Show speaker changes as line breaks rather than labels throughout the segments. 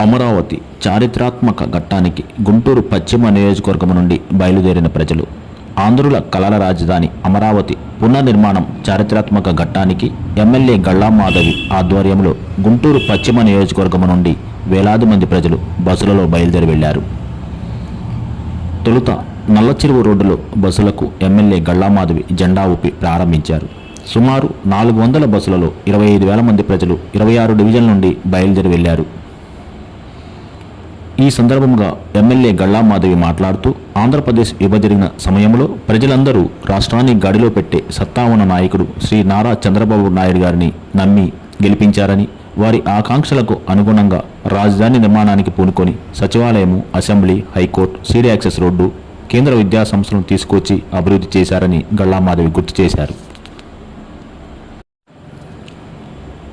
అమరావతి చారిత్రాత్మక ఘట్టానికి గుంటూరు పశ్చిమ నియోజకవర్గం నుండి బయలుదేరిన ప్రజలు. ఆంధ్రుల కలల రాజధాని అమరావతి పునర్నిర్మాణం చారిత్రాత్మక ఘట్టానికి ఎమ్మెల్యే గళ్ళా మాధవి ఆధ్వర్యంలో గుంటూరు పశ్చిమ నియోజకవర్గం నుండి వేలాది మంది ప్రజలు బస్సులలో బయలుదేరి వెళ్ళారు తొలుత నల్లచెరువు రోడ్డులో బస్సులకు ఎమ్మెల్యే గళ్ళామాధవి జెండా ఊపి ప్రారంభించారు. సుమారు నాలుగు వందల బస్సులలో ఇరవై ఐదు వేల మంది ప్రజలు ఇరవై ఆరు డివిజన్ల నుండి బయలుదేరి వెళ్ళారు ఈ సందర్భంగా ఎమ్మెల్యే గళ్ళామాధవి మాట్లాడుతూ ఆంధ్రప్రదేశ్ విభజన సమయంలో ప్రజలందరూ రాష్ట్రాన్ని గాడిలో పెట్టే సత్తా ఉన్న నాయకుడు శ్రీ నారా చంద్రబాబు నాయుడు గారిని నమ్మి గెలిపించారని వారి ఆకాంక్షలకు అనుగుణంగా రాజధాని నిర్మాణానికి పూనుకొని సచివాలయము assembly high court CD access road కేంద్ర విద్యా సంస్థలను తీసుకొచ్చి అభివృద్ధి చేశారని గళ్ళామాధవి గుర్తు చేశారు.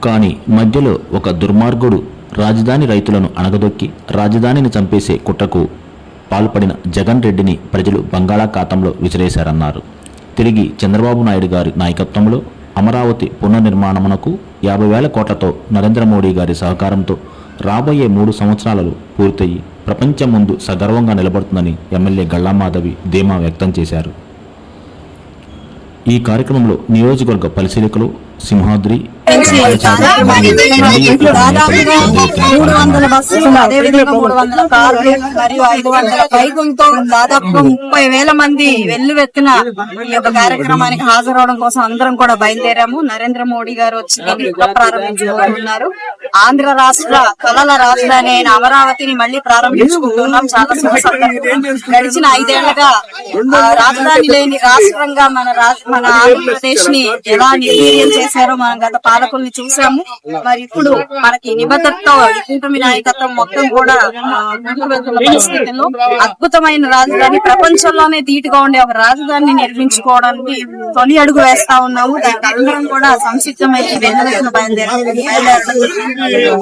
కానీ మధ్యలో ఒక దుర్మార్గుడు రాజధాని రైతులను అణగదొక్కి రాజధానిని చంపేసే కుట్రకు పాల్పడిన జగన్ రెడ్డిని ప్రజలు బంగాళాఖాతంలో విసిరేశారన్నారు. తిరిగి చంద్రబాబు నాయుడు గారి నాయకత్వంలో అమరావతి పునర్నిర్మాణమునకు యాభై వేల కోట్లతో నరేంద్ర మోడీ గారి సహకారంతో రాబోయే మూడు సంవత్సరాలలో పూర్తయి ప్రపంచం ముందు సగర్వంగా నిలబడుతుందని ఎమ్మెల్యే గళ్ళామాధవి ధీమా వ్యక్తం చేశారు. ఈ కార్యక్రమంలో నియోజకవర్గ పరిశీలకులు సింహాద్రి
దాదాపుగా మూడు వందల బస్సులు అదేవిధంగా మూడు వందల కార్లు మరియు ఐదు వందల బైకులతో దాదాపుగా ముప్పై వేల మంది వెల్లువెత్తిన ఈ యొక్క కార్యక్రమానికి హాజరవడం కోసం అందరం కూడా బయలుదేరాము. నరేంద్ర మోడీ గారు వచ్చి దీన్ని ప్రారంభించుకుంటున్నారు ఆంధ్ర రాష్ట్ర కళల రాజధాని అయిన అమరావతిని మళ్ళీ ప్రారంభించుకుంటున్నాం. చాలా. గడిచిన ఐదేళ్ళుగా రాజధాని లేని రాష్ట్రంగా మన మన ఆంధ్రప్రదేశ్ని ఎలా నిర్వీర్యం చేశారో మనం గత పాలకుల్ని చూసాము. మరి ఇప్పుడు మనకి నిబద్ధతతో కూటమి నాయకత్వం మొత్తం కూడా పరిస్థితుల్లో అద్భుతమైన రాజధాని. ప్రపంచంలోనే ధీటుగా ఉండే ఒక రాజధానిని నిర్మించుకోవడానికి తొలి అడుగు వేస్తా ఉన్నాము. దానికి అందరం కూడా సంసిద్ధమై వెన్నెలసిన Deus.